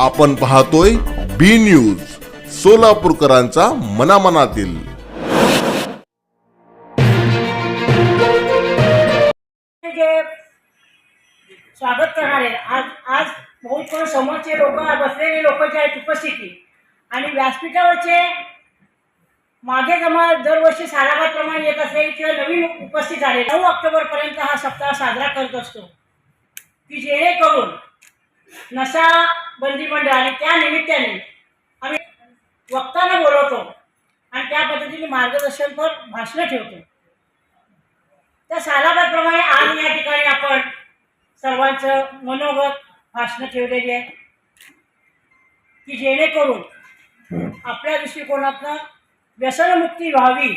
आपण पाहतोय बी न्यूज सोलापूरकरांचा मनामनातील. जे स्वागत करणारे आज आज बहुत समोरचे लोक बसलेले लोक जे आहेत उपस्थिती. आणि व्यासपीठावरचे मागे जमा दरवर्षी साराभाप्रमाणे येत असलेले किंवा नवीन उपस्थित झाले नऊ ऑक्टोबर पर्यंत हा सप्ताह साजरा करत असतो. की जेणेकरून नशा बंदी मंडळ आणि त्या निमित्ताने आम्ही वक्तांना बोलवतो आणि त्या पद्धतीने मार्गदर्शनपर भाषणं ठेवतो. त्या सालाबादप्रमाणे आज या ठिकाणी आपण सर्वांचं मनोगत भाषणं ठेवलेली आहे. की जेणेकरून आपल्या दृष्टिकोनातनं व्यसनमुक्ती व्हावी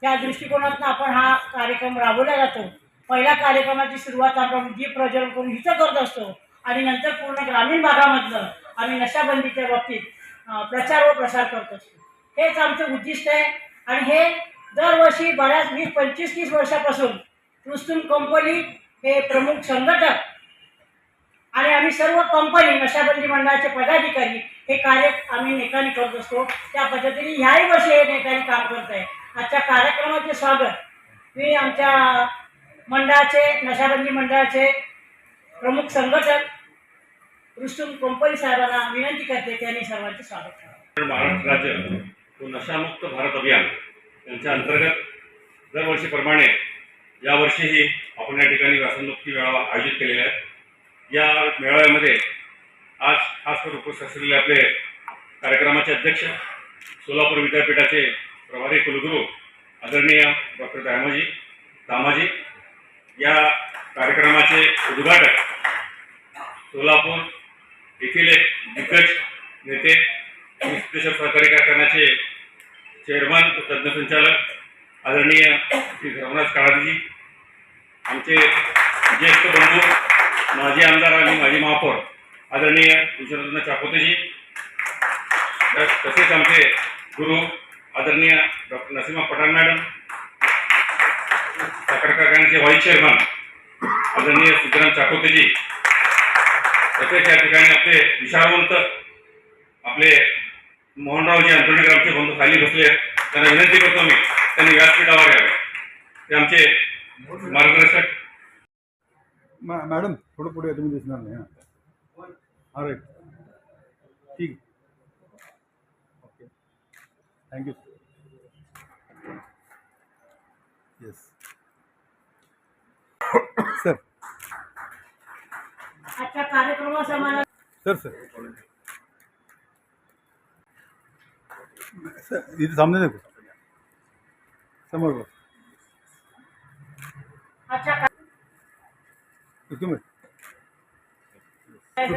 त्या दृष्टिकोनातनं आपण हा कार्यक्रम राबवला जातो. पहिल्या कार्यक्रमाची सुरुवात आपण दीप प्रज्वलन करून इथं करत असतो. आणि नंतर पूर्ण ग्रामीण भागामधलं आम्ही नशाबंदीच्या बाबतीत प्रचार व प्रसार करत असतो. हेच आमचं उद्दिष्ट आहे. आणि हे दरवर्षी बऱ्याच वीस पंचवीस तीस वर्षापासून रुस्तुम कंपनी हे प्रमुख संघटक आणि आम्ही सर्व कंपनी नशाबंदी मंडळाचे पदाधिकारी हे कार्य आम्ही नेटाने करत असतो. त्या पद्धतीने ह्याही वर्षी हे नेटाने काम करत आहे. आजच्या कार्यक्रमाचे स्वागत मी आमच्या मंडळाचे नशाबंदी मंडळाचे प्रमुख संघटक कृष्ण कंपनी साहेबांना विनंती करते त्यांनी सर्वांचे स्वागत करावं महाराष्ट्र राज्य व नशामुक्त भारत अभियान यांच्या अंतर्गत दरवर्षीप्रमाणे यावर्षीही आपण या ठिकाणी व्यसनमुक्ती मेळावा आयोजित केलेला आहे. या मेळाव्यामध्ये आज खास करून उपस्थित असलेले आपले कार्यक्रमाचे अध्यक्ष सोलापूर विद्यापीठाचे प्रभारी कुलगुरू आदरणीय डॉक्टर दामाजी दामाजी या कार्यक्रमाचे उद्घाटक सोलापूर येथील एक दिग्गज नेते विश्लेषक सहकारी कारखान्याचे चेअरमन तज्ज्ञ संचालक आदरणीय श्री धर्मराज काळाजी. आमचे ज्येष्ठ बंधू माजी आमदार आणि माजी महापौर आदरणीय विश्वरत्न चाकोतेजी. तसेच आमचे गुरु आदरणीय डॉक्टर नसीमा पठाण मॅडम साखर कारखान्याचे व्हाईस चेअरमन आदरणीय सिद्धराम चाकोतेजी. तसेच या ठिकाणी आपले विशाळवंत आपले मोहनरावजी अंतर्गत आमचे बंधू खाली बसले. त्यांना विनंती करतो मी त्यांनी व्यासपीठावर यावे. ते आमचे मार्गदर्शक. मॅ- मॅडम थोडं पुढे तुम्ही दिसणार नाही हां. हा राईट ठीक ओके थँक्यू येस सर आजच्या कार्यक्रमासमाना सर सर। सर इथे सामने देखो। समोर बघ आजच्या का- तुम्ही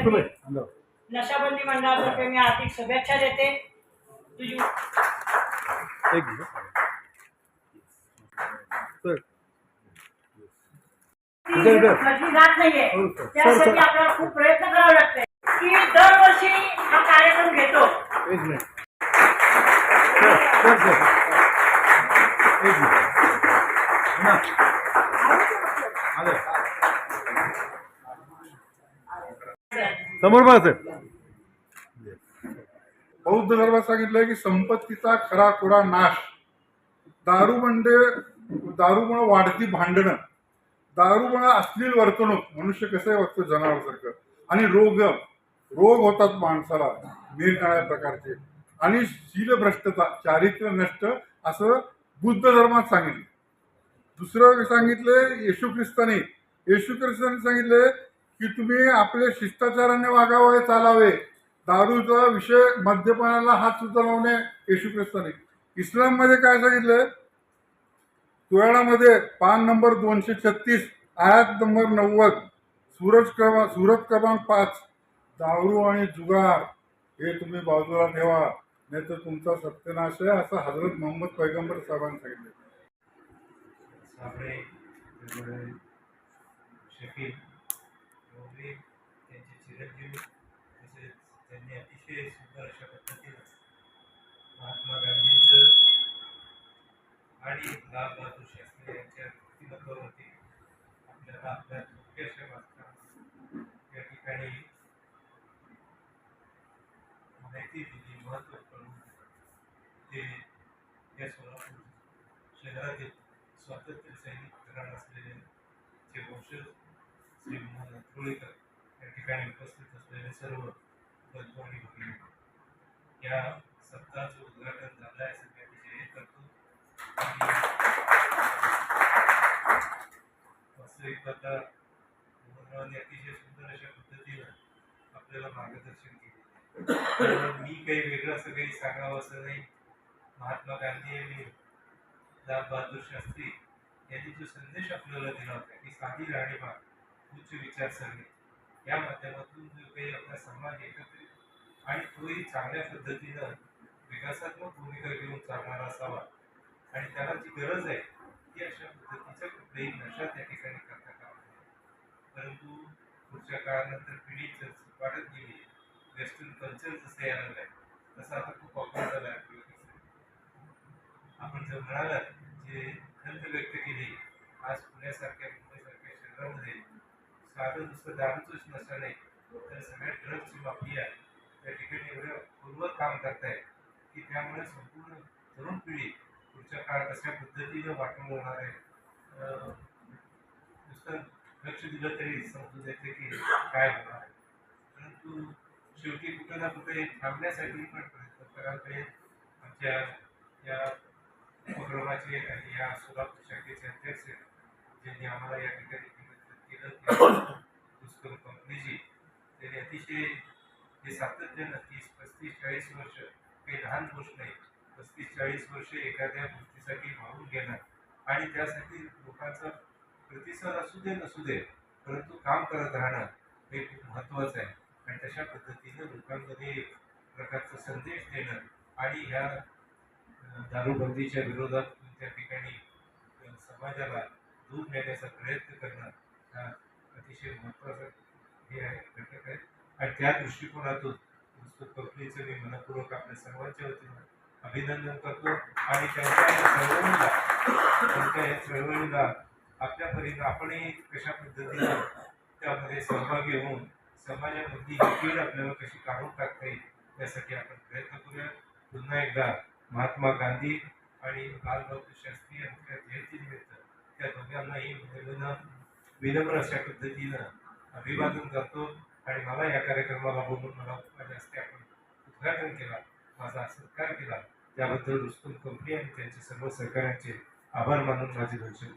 तुम्ही अंदर। नशाबंदी मंडळातर्फे मी आर्थिक शुभेच्छा देते तुझी एक मिनिट। सर इधर, इधर. म्हटली जात नाहीये. हो, सर. त्यासाठी. आपल्याला खूप प्रयत्न करावे लागते. की दरवर्षी हा कार्यक्रम घेतो. समोर सर. बौद्ध धर्मात सांगितलंय की संपत्तीचा खरा खुरा नाश. दारू म्हणजे दारूमुळे वाढती भांडणं. दारूमुळे अश्लील वर्तणूक मनुष्य कसं वागतो? जनावरसारखं. आणि रोग रोग होतात माणसाला निरनिराळ्या प्रकारचे. आणि शीलभ्रष्टता चारित्र्य नष्ट असं बुद्ध धर्मात सांगितलं. दुसरं सांगितलं येशू ख्रिस्तानी. येशू ख्रिस्तानी सांगितले की तुम्ही आपले शिष्टाचाराने वागावे चालावे. दारूचा विषय मद्यपानाला हात सुद्धा लावणे येशू ख्रिस्तानी. इस्लाममध्ये काय सांगितलं? कुराणामध्ये पान नंबर दोनशे छत्तीस आयात नंबर नव्वद सूरज क्रमांक सुरत क्रमांक पाच दारू आणि जुगार हे तुम्ही बाजूला ठेवा. नाही तर तुमचा सत्यनाश आहे असं हजरत मोहम्मद पैगंबर साहेबांनी सांगितलं. साबळे तसेच त्यांनी अतिशय सुंदर अशा पद्धतीनं महात्मा गांधींचं आणि लाल बहादूर शास्त्री यांच्या व्यक्तिमत्वावरती आपल्याला आपल्या या ठिकाणी माहिती दिली महत्त्व करून ते या सोलापूर शहरातील स्वातंत्र्य सैनिक घराण असलेले जे वंशज श्री मोहन या ठिकाणी उपस्थित असलेले सर्व बंधू आणि भगिनी. या सप्ताहाचं उद्घाटन झालं आहे वास्तविक अतिशय सुंदर अशा पद्धतीनं आपल्याला मार्गदर्शन केले मी काही वेगळं असं काही सांगावं असं नाही. महात्मा गांधी यांनी लाल बहादूर शास्त्री यांनी जो संदेश आपल्याला दिला होता की साधी राहणीमान उच्च विचारसरणी या माध्यमातून जो काही आपला समाज एकत्रित आणि तोही चांगल्या पद्धतीनं विकासात्मक भूमिका घेऊन चालणारा असावा आणि त्याला जी गरज आहे ती अशा पद्धतीच्या कुठल्याही नशा त्या ठिकाणी करता कामा नये. परंतु पुढच्या काळानंतर पिढी जसं वाढत गेली वेस्टर्न कल्चर जसं यायला आहे तसं आता खूप वापर झाला आहे आपल्याला आपण जर म्हणालात जे खंत व्यक्त केली आज पुण्यासारख्या मुंबईसारख्या शहरामध्ये साधं नुसतं दारूचंच नसं तर सगळ्या ड्रग्सची माफिया त्या ठिकाणी एवढ्या पूर्वक काम करतायत की त्यामुळे संपूर्ण तरुण पिढी पुढच्या काळात कशा पद्धतीने वाटून होणार आहे? नुसतं लक्ष दिलं तरी समजून येते की काय होणार आहे. परंतु शेवटी कुठं ना कुठे थांबण्यासाठी पण प्रयत्न करायला पाहिजे. आमच्या या उपक्रमाचे आणि या सोलापूर शाखेचे अध्यक्ष ज्यांनी आम्हाला या ठिकाणी निमंत्रित केलं त्या पुष्कर कंपनीची त्यांनी अतिशय हे सातत्यानं तीस पस्तीस चाळीस वर्ष काही लहान गोष्ट नाही. पस्तीस चाळीस वर्ष एखाद्या गोष्टीसाठी वाहून घेणं आणि त्यासाठी लोकांचा प्रतिसाद असू दे नसू दे परंतु काम करत राहणं हे खूप महत्त्वाचं आहे. आणि तशा पद्धतीनं लोकांमध्ये एक प्रकारचा संदेश देणं आणि ह्या दारूबंदीच्या विरोधात त्या ठिकाणी समाजाला दूर नेण्याचा प्रयत्न करणं हा अतिशय महत्त्वाचा हे आहे घटक आहे. आणि त्या दृष्टिकोनातून पुस्तक कंपनीचं मी मनपूर्वक आपल्या सर्वांच्या वतीनं अभिनंदन करतो. आणि त्यांच्या या चळवळीला त्यांच्या या चळवळीला आपल्या परीने आपणही कशा पद्धतीनं त्यामध्ये सहभागी होऊन समाजामधली कीड आपल्याला कशी काढून टाकता येईल यासाठी आपण प्रयत्न करूया. पुन्हा एकदा महात्मा गांधी आणि लालबहादूर शास्त्री यांच्या जयंतीनिमित्त त्या दोघांनाही विनम्र विनम्र अशा पद्धतीनं अभिवादन करतो. आणि मला या कार्यक्रमाला बोलून मला माझ्या हस्ते आपण उद्घाटन केला. माझा सत्कार केला. त्याबद्दल रुस्तुम कंपनी आणि त्यांचे सर्व सहकाऱ्यांचे आभार मानून माझे भविष्य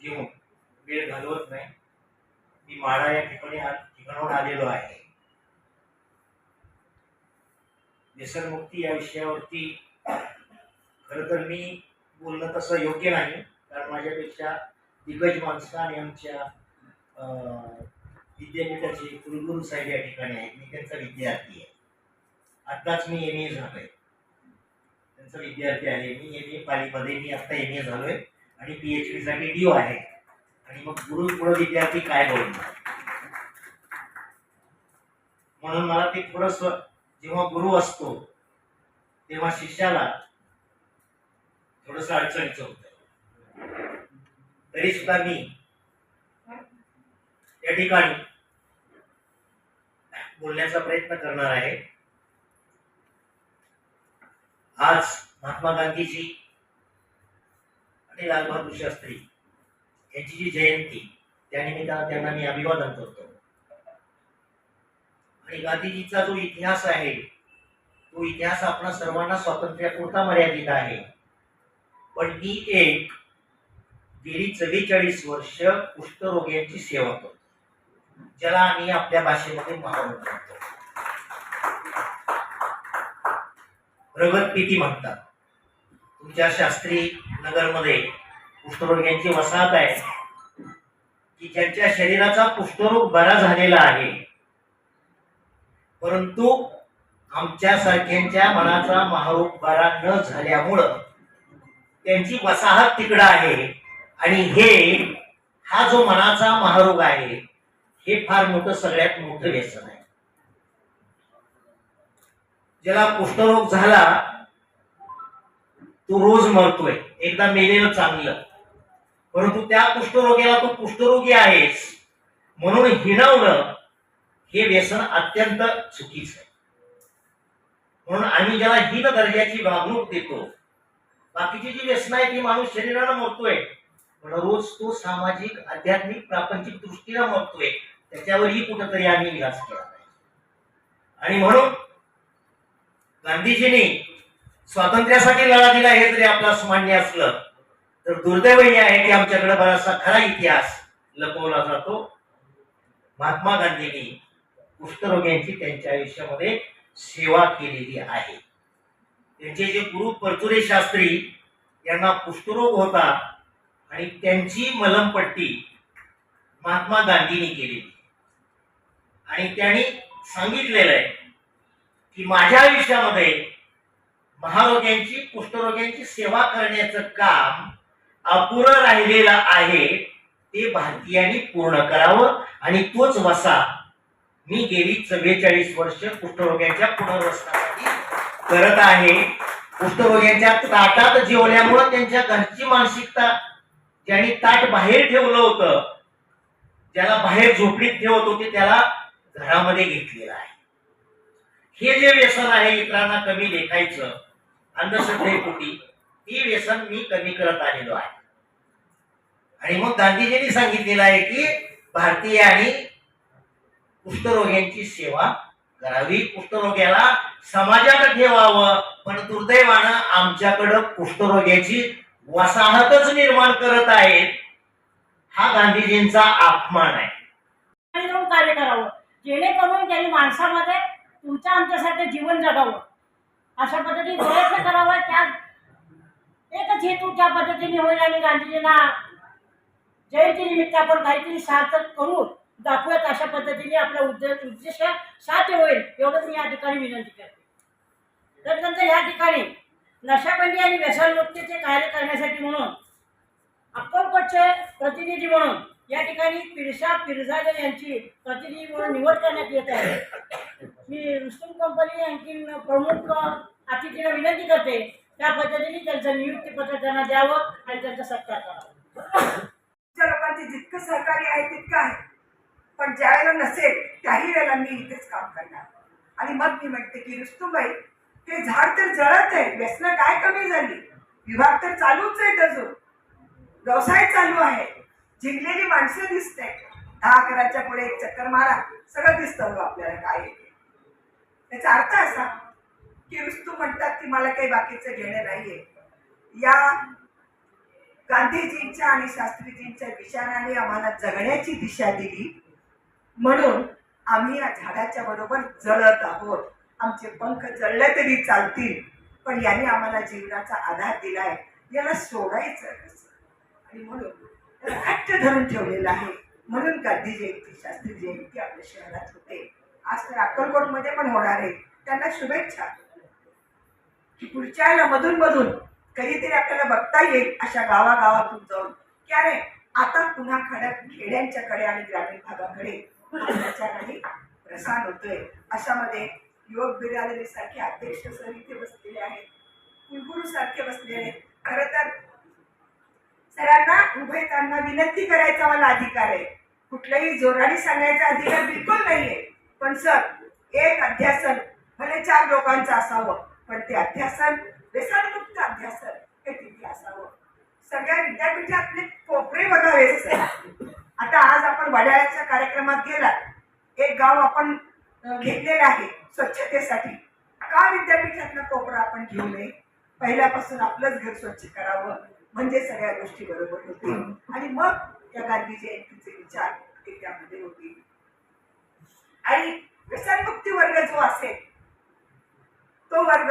घेऊन वेळ घालवत नाही. मी माळा या ठिकाणी ठिकाणावर आलेलो आहे. व्यसनमुक्ती या विषयावरती खरं तर मी बोलणं तसं योग्य नाही कारण माझ्यापेक्षा दिग्गज माणसं आणि आमच्या अं, विद्यापीठाचे कुलगुरू साहेब या ठिकाणी आहेत. मी त्यांचा विद्यार्थी आहे. आत्ताच मी एम ए झालोय. त्यांचा विद्यार्थी आहे. मी एम ए पालीमध्ये मी आत्ता एम ए झालोय आणि पी एच डीसाठी डी आहे. आणि मग गुरु पुढे विद्यार्थी काय बोलणार? म्हणून मला ते थोडस जेव्हा गुरु असतो तेव्हा शिष्याला थोडस अडचणीचं होत. तरी सुद्धा मी या ठिकाणी बोलण्याचा प्रयत्न करणार आहे. आज महात्मा गांधीजी आणि लालबहादूर शास्त्री यांची जी जयंती त्यानिमित्तानं त्यांना मी अभिवादन करतो. आणि गांधीजीचा जो इतिहास आहे तो इतिहास आपणा सर्वांना स्वातंत्र्यापुरता मर्यादित आहे. पण मी एक गेली चव्वेचाळीस वर्ष कुष्ठरोग्यांची सेवा करतो ज्याला आम्ही आपल्या भाषेमध्ये महारोग म्हणतो. प्रगतपिती म्हणतात तुमच्या शास्त्री नगरमध्ये कुष्ठरोग्यांची वसाहत आहे. की ज्यांच्या शरीराचा कुष्ठरोग बरा झालेला आहे. परंतु आमच्या सारख्यांच्या मनाचा महारोग बरा न झाल्यामुळं त्यांची वसाहत तिकडं आहे. आणि हे हा जो मनाचा महारोग आहे हे फार मोठं सगळ्यात मोठं व्यसन आहे. ज्याला कुष्ठरोग झाला तो रोज मरतोय. एकदा मेलेलं चांगलं. परंतु त्या कुष्ठरोग्याला तो कुष्ठरोगी आहेस. म्हणून हिणवणं हे व्यसन अत्यंत चुकीचं आहे. म्हणून आम्ही ज्याला हीन दर्जाची वागणूक देतो बाकीची जी व्यसन आहे ती माणूस शरीरानं मरतोय. पण रोज तो सामाजिक आध्यात्मिक प्रापंचिक दृष्टीला मरतोय. त्याच्यावरही कुठंतरी आम्ही विलास केला पाहिजे. आणि म्हणून गांधीजींनी स्वातंत्र्यासाठी लढा दिला हे जरी आपला मान्य असलं तर दुर्दैव हे आहे की आमच्याकडे बराचसा खरा इतिहास लपवला जातो. महात्मा गांधींनी कुष्ठरोग्यांची त्यांच्या आयुष्यामध्ये सेवा केलेली आहे. त्यांचे जे गुरु परचुरे शास्त्री यांना कुष्ठरोग होता आणि त्यांची मलमपट्टी महात्मा गांधींनी केलेली. आणि त्यांनी सांगितलेलं आहे की माझ्या आयुष्यामध्ये महारोग्यांची कुष्ठरोग्यांची सेवा करण्याचं काम अपुरं राहिलेलं आहे ते भारतीयांनी पूर्ण करावं आणि तोच वसा मी गेली चव्वेचाळीस वर्ष कुष्ठरोग्यांच्या पुनर्वसनासाठी करत आहे. कुष्ठरोग्यांच्या ताटात जेवल्यामुळं त्यांच्या घरची मानसिकता ज्यांनी ताट बाहेर ठेवलं होतं ज्याला बाहेर झोपडीत ठेवत होते त्याला घरामध्ये घेतलेलं आहे. हे जे व्यसन आहे इतरांना कमी लेखायचं अंधश्रद्धेपोटी ती व्यसन मी कमी करत आलेलो आहे. आणि मग गांधीजींनी सांगितलेलं आहे की भारतीय आणि कुष्ठरोग्यांची सेवा करावी. कुष्ठरोग्याला समाजात ठेवावं पण दुर्दैवानं आमच्याकडं कुष्ठरोग्याची वसाहतच निर्माण करत आहेत हा गांधीजींचा अपमान आहे. कार्य करावं. जेणेकरून त्यांनी माणसामध्ये तुमच्या आमच्यासारखं जीवन जगावं. अशा पद्धतीने प्रयत्न करावा. त्या एकच हेतू त्या पद्धतीने होईल आणि गांधीजींना जयंतीनिमित्त आपण काहीतरी सार्थक करू दाखवूयात अशा पद्धतीने आपला उद्देश उद्देश साध्य होईल. एवढंच मी या ठिकाणी विनंती करते. तर नंतर या ठिकाणी नशाबंदी आणि व्यसनमुक्तीचे कार्य करण्यासाठी म्हणून अक्कलकोटचे प्रतिनिधी म्हणून या ठिकाणी पिरसा पिरजादे यांची प्रतिनिधी म्हणून निवड करण्यात येत आहे. मी रुस्तुम कंपनी आणखी प्रमुख अतिथीला विनंती करते त्या पद्धतीने त्यांचं नियुक्तीपत्र त्यांना द्यावं आणि त्यांचा सत्कार करावा. लोकांचे जितकं सहकार्य आहे तितकं आहे. पण ज्या वेळेला नसेल त्याही वेळेला मी इथेच काम करणार. आणि मग मी म्हणते की रुस्तुबाई हे झाड तर जळत आहे व्यसनं काय कमी झाली? विभाग तर चालूच आहेत अजून. व्यवसाय चालू आहे. जिंकलेली माणसं दिसते दहा अकराच्या पुढे एक चक्कर मारा सगळं दिसतं हो आपल्याला काय त्याचा अर्थ असा की रुस्तू म्हणतात की मला काही बाकीचं घेणं नाहीये. या गांधीजींच्या आणि शास्त्रीजींच्या विचाराने आम्हाला जगण्याची दिशा दिली. म्हणून आम्ही या झाडाच्या बरोबर जळत आहोत. आमचे पंख जळले तरी चालतील पण याने आम्हाला जीवनाचा आधार दिलाय. याला सोडायचं आणि म्हणून राष्ट्र धरून ठेवलेलं आहे. म्हणून गांधी जयंती शास्त्री जयंती आपल्या शहरात होते. आज तर अक्कलकोटमध्ये पण होणार आहे. त्यांना शुभेच्छा. की पुढच्या मधून मधून कधीतरी आपल्याला बघता येईल अशा गावागावातून जाऊन. की अरे आता पुन्हा खड्यात खेड्यांच्याकडे आणि ग्रामीण भागाकडे त्याच्याकडे प्रसार होतोय. अशामध्ये युवक बिरादरी सारखे अध्यक्ष सर इथे बसलेले आहेत. कुलगुरू सारखे बसलेले खरं तर सरांना उभयतांना विनंती करायचा मला अधिकार आहे. कुठल्याही जोराने सांगायचा अधिकार बिलकुल नाहीये. पण सर एक अध्यासन भले चार लोकांचं असावं पण ते अध्यासन व्यसनमुक्त अध्यासन हे तिथे असावं. सगळ्या विद्यापीठातले कोपरे बघावे आता आज आपण वडाळ्याच्या कार्यक्रमात गेलात. एक गाव आपण घेतलेलं आहे स्वच्छतेसाठी. का विद्यापीठातला कोपरा आपण घेऊ नये? पहिल्यापासून आपलंच घर स्वच्छ करावं म्हणजे सगळ्या गोष्टी बरोबर होतील. आणि मग त्या गांधी जयंतीचे विचार ते त्यामध्ये होतील. आणि व्यसनमुक्ती वर्ग जो असेल तो वर्ग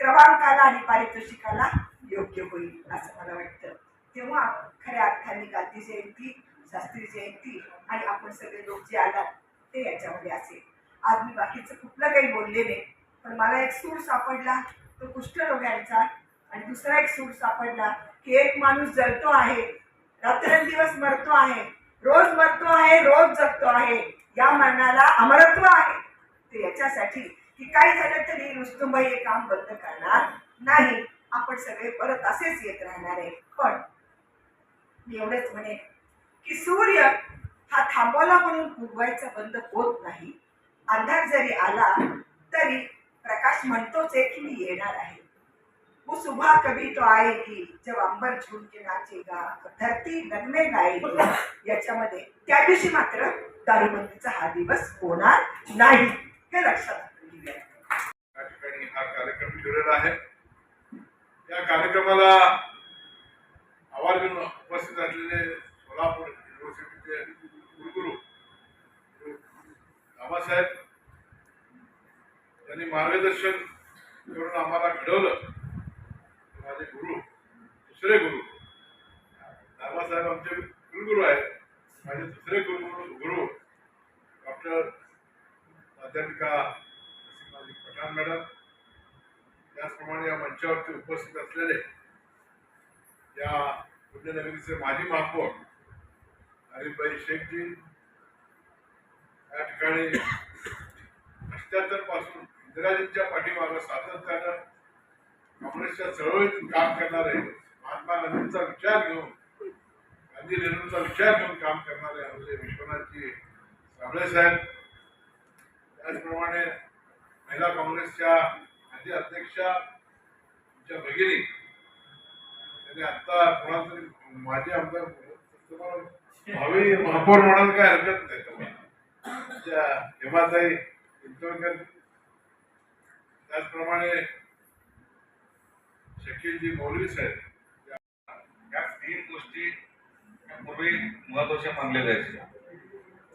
क्रमांकाला आणि पारितोषिकाला योग्य होईल असं मला वाटतं. तेव्हा खऱ्या अर्थाने गांधी जयंती शास्त्री जयंती आणि आपण सगळे लोक जे आलात ते याच्यामध्ये असेल. आज मी बाकीचं कुठलं काही बोलले नाही पण मला एक सूर सापडला तो कुष्ठरोग्यांचा आणि दुसरा एक सूर सापडला की एक माणूस जळतो आहे रात्रंदिवस मरतो आहे रोज मरतो आहे रोज जगतो आहे. या मरणाला अमरत्व आहे. तर याच्यासाठी की काही झालं तरी रुस्तुंबाई हे काम बंद करणार नाही. आपण सगळे परत असेच येत राहणार आहे. पण मी एवढंच म्हणे की सूर्य हा थांबवला म्हणून उगवायचा बंद होत नाही. अंधार जरी आला तरी प्रकाश म्हणतोच आहे की मी येणार आहे. वो सुबह कभी तो आएगी जब अंबर झूम के नाचेगा धरती नगमे गाएगी याच्यामध्ये त्या दिवशी मात्र दारूबंदीचा हा दिवस होणार नाही. हे लक्षात या ठिकाणी हा कार्यक्रम ठेवलेला आहे. या कार्यक्रमाला आवर्जून उपस्थित असलेले सोलापूर युनिव्हर्सिटीचे कुलगुरू रामासाहेब यांनी मार्गदर्शन करून आम्हाला घडवलं. माझे गुरु दुसरे गुरु. रामासाहेब आमचे कुलगुरू आहेत. माझे दुसरे गुरु गुरु. डॉक्टर प्राध्यापिका माझी पठाण मॅडम त्याचप्रमाणे या मंचावरती उपस्थित असलेले या पुण्यनगरीचे माजी महापौर हरिभाई शेखजी या ठिकाणी अष्ट्याहत्तरपासून इंदिराजींच्या पाठीमागं सातत्यानं काँग्रेसच्या चळवळीतून काम करणारे महात्मा गांधींचा विचार घेऊन गांधी नेहरूंचा विचार घेऊन काम करणारे आमचे विश्वनाथजी साबळे साहेब. त्याचप्रमाणे महिला काँग्रेसच्या माजी अध्यक्षा आमच्या भगिनी. त्यांनी आत्ता कोणातरी माजी आमदार भावी महापौर म्हणाल काय हरकत नाही. तुम्हाला हेमाताई चिंचवणकर त्याचप्रमाणे शकीलजी मौलवी साहेब या तीन गोष्टी पूर्वी महत्त्वाच्या मानल्या जायच्या.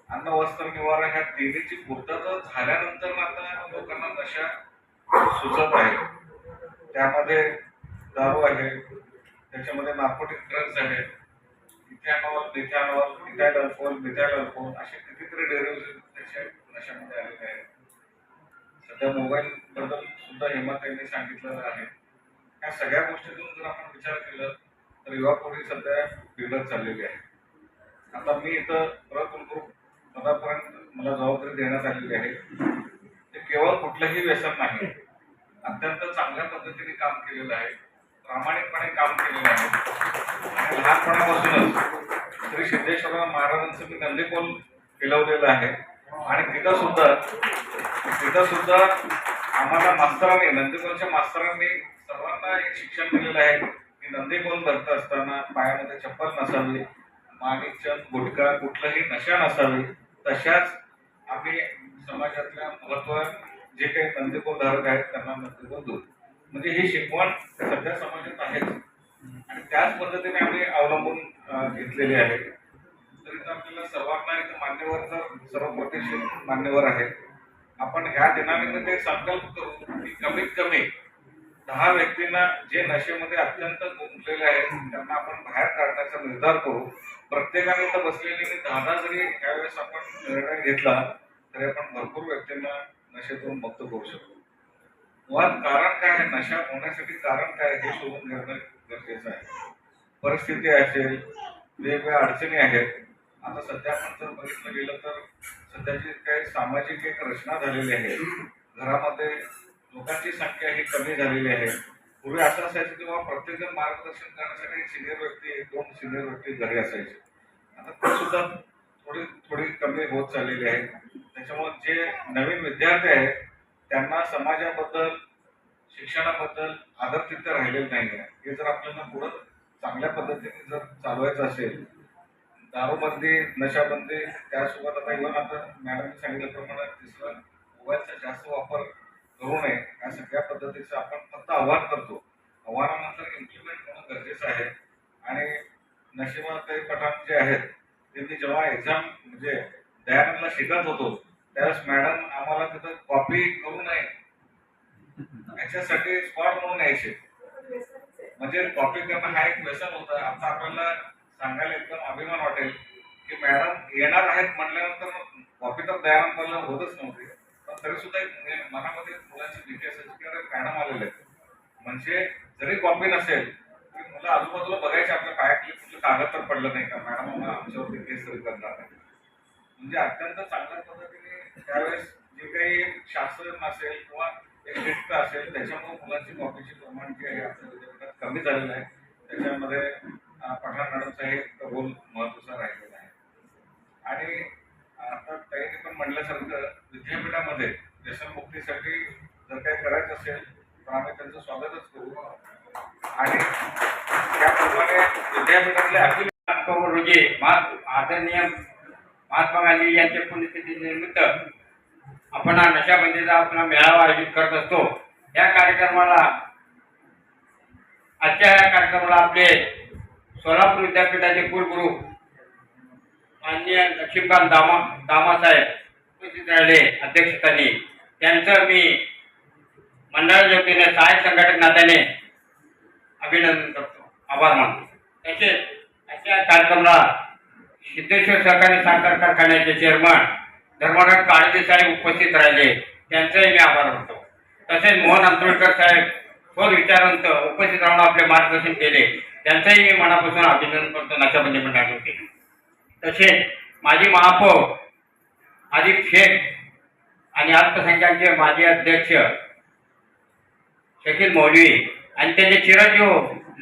अन्न वस्त्र निवारा ह्या तिन्हीची पूर्तता झाल्यानंतर आता लोकांना नशा सुचत आहे. त्यामध्ये दारू आहे त्याच्यामध्ये नार्कोटिक ड्रग्ज आहे ethanol methanol ethyl alcohol methyl alcohol असे कितीतरी डेरिव्हेटिव्ह त्याच्या नशामध्ये आलेले आहेत. सध्या मोबाईल बद्दल सुद्धा हेमाताईंनी सांगितलेलं आहे. ह्या सगळ्या गोष्टीतून जर आपण विचार केला तर युवा पिढी सध्या बिघडत चाललेली आहे. आता मी इथं परत पदापर्यंत मला जबाबदारी देण्यात आलेली आहे. ते केवळ कुठलंही व्यसन नाही. अत्यंत चांगल्या पद्धतीने काम केलेलं आहे. प्रामाणिकपणे काम केलेलं आहे. आणि लहानपणापासूनच श्री सिद्धेश्वर महाराजांचं मी नंदीकोल फिलवलेलं आहे. आणि तिथं सुद्धा तिथं सुद्धा आम्हाला मास्तरांनी नंदीकोलच्या मास्तरांनी सर्वांना एक शिक्षण दिलेलं आहे. की नंदीकोल करत असताना पायामध्ये चप्पल नसावी माणिकचंद गुटखा कुठलंही नशा नसावी तशाच आम्ही समाजातल्या महत्त्व जे काही नंदीकोल धारक आहेत त्यांना नंदेकोल देऊ. म्हणजे ही शिकवण सध्या समाजात आहेच. आणि त्याच पद्धतीने आम्ही अवलंबून घेतलेले घेतलेली आहे. तर इथं आपल्याला सर्वांना इथं मान्यवर तर सर्व प्रतिष्ठित मान्यवर आहेत. आपण ह्या दिनानिमित्त एक संकल्प करू की कमीत कमी दहा व्यक्तींना जे नशेमध्ये अत्यंत गुंतलेले आहेत त्यांना आपण बाहेर काढण्याचा निर्धार करू. प्रत्येकाने इथं बसलेली मी दहा जरी यावेळेस आपण निर्णय घेतला तरी आपण भरपूर व्यक्तींना नशेतून मुक्त करू शकतो. मुळात कारण काय आहे? नशा होण्यासाठी कारण काय हे शोधून घेणं गरजेचं आहे. परिस्थिती असेल वेगवेगळ्या अडचणी आहेत. आता सध्या आपण जर बघितलं गेलं तर सध्याची काही सामाजिक एक रचना झालेली आहे. घरामध्ये लोकांची संख्या ही कमी झालेली आहे. पूर्वी असं असायचं की बाबा प्रत्येकजण मार्गदर्शन करण्यासाठी सिनियर व्यक्ती एक दोन सिनियर व्यक्ती घरी असायचे. आता ते सुद्धा थोडी थोडी कमी होत चाललेली आहे. त्याच्यामुळे जे नवीन विद्यार्थी आहेत त्यांना समाजाबद्दल शिक्षणाबद्दल आदर राहिलेलं नाही आहे हे जर आपल्याला पुढं चांगल्या पद्धतीने जर चालवायचं असेल दारूबंदी नशाबंदी त्यासोबत आता इव्हन आता मॅडमने सांगितल्याप्रमाणे तिसरा मोबाईलचा जास्त वापर करू नये. या सगळ्या पद्धतीचं आपण फक्त आव्हान करतो. आव्हानानंतर इम्प्लिमेंट होणं गरजेचं आहे. आणि नशिबाताई पठाण जे आहेत ते मी जेव्हा एक्झाम म्हणजे दयानंदला शिकत होतो त्यावेळेस मॅडम आम्हाला तिथं कॉपी करू नये. याच्यासाठी स्पॉट म्हणून यायचे. म्हणजे कॉपी करणं हा एक व्यसन होतं. आता आपल्याला सांगायला एकदम अभिमान वाटेल की मॅडम येणार आहेत म्हटल्यानंतर कॉपी तर दयानंदला होतच नव्हती. तरी सुद्धा एक म्हणजे मनामध्ये मुलांची भीती असायची की अरे मॅडम आलेले आहेत. म्हणजे जरी कॉपी नसेल तरी मुलं आजूबाजूला बघायचे आपल्या पायाखाली कुठलं कागद तर पडलं नाही का? मॅडम आमच्यावरती केस तरी करणार नाही. म्हणजे अत्यंत चांगल्या पद्धतीने त्यावेळेस जे काही शासन असेल किंवा एक शिस्त असेल त्याच्यामुळे मुलांची कॉपीचे प्रमाण जे आहे आपल्या विद्यापीठात कमी झालेलं आहे. त्याच्यामध्ये पठाण मॅडमचा हे रोल महत्त्वाचा राहिलेला आहे. आणि आता ताईने पण म्हणल्यासारखं विद्यापीठामध्ये व्यसनमुक्तीसाठी जर काही करायचं असेल तर आम्ही त्यांचं स्वागतच करू. विद्यापीठातले अखिल ऑक्टोबर रोजी महा आदरणीय महात्मा गांधी यांच्या पुण्यतिथीनिमित्त आपण हा नशाबंदीचा आपला मेळावा आयोजित करत असतो. या कार्यक्रमाला आजच्या या कार्यक्रमाला आपले सोलापूर विद्यापीठाचे कुलगुरू माननीय लक्ष्मीकांत दामा दामासाहेब उपस्थित राहिले अध्यक्षस्थानी. त्यांचं मी मंडळाच्या वतीने सहाय्यक संघटक नात्याने अभिनंदन करतो. आभार मानतो. तसेच अशा कार्यक्रमाला सिद्धेश्वर सहकारी साखर कारखान्याचे चेअरमन धर्मराज काळजे साहेब उपस्थित राहिले. त्यांचाही मी आभार मानतो. तसेच मोहन आंतोळकर साहेब थोर विचारवंत उपस्थित राहून आपले मार्गदर्शन केले. त्यांचंही मी मनापासून अभिनंदन करतो. नशाबंदी मंडळाने तसेच माजी महापौर आदिप शेख आणि अल्पसंख्याकचे माजी अध्यक्ष शकील मौलवी आणि त्यांचे चिरंजीव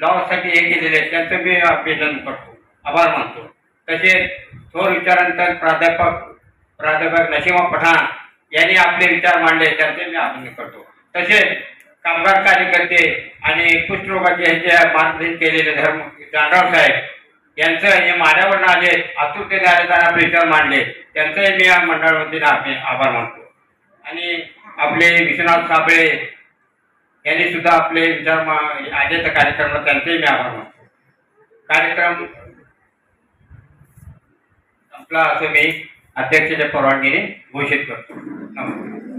लॉसाठी हे केलेले आहेत, त्यांचं मी अभिनंदन करतो. आभार मानतो. तसेच थोर विचारांतर प्राध्यापक प्राध्यापक नशिमा पठाण यांनी आपले विचार मांडले त्यांचे मी अभिनंदन करतो. तसेच कामगार कार्यकर्ते आणि कुष्ठरोगाचे यांचे मार्गदर्शन केलेले धर्म जाधव साहेब यांचं हे माझ्यावर आले आतुरतेने आले तर आपले विचार मांडले. त्यांचंही मी या मंडळावतीने आम्ही आभार मानतो. आणि आपले विश्वनाथ साबळे यांनी सुद्धा आपले विचार मा आजच्या कार्यक्रमाला त्यांचाही मी आभार मानतो. कार्यक्रम संपला असं मी अध्यक्षाच्या परवानगीने घोषित करतो. नमस्कार.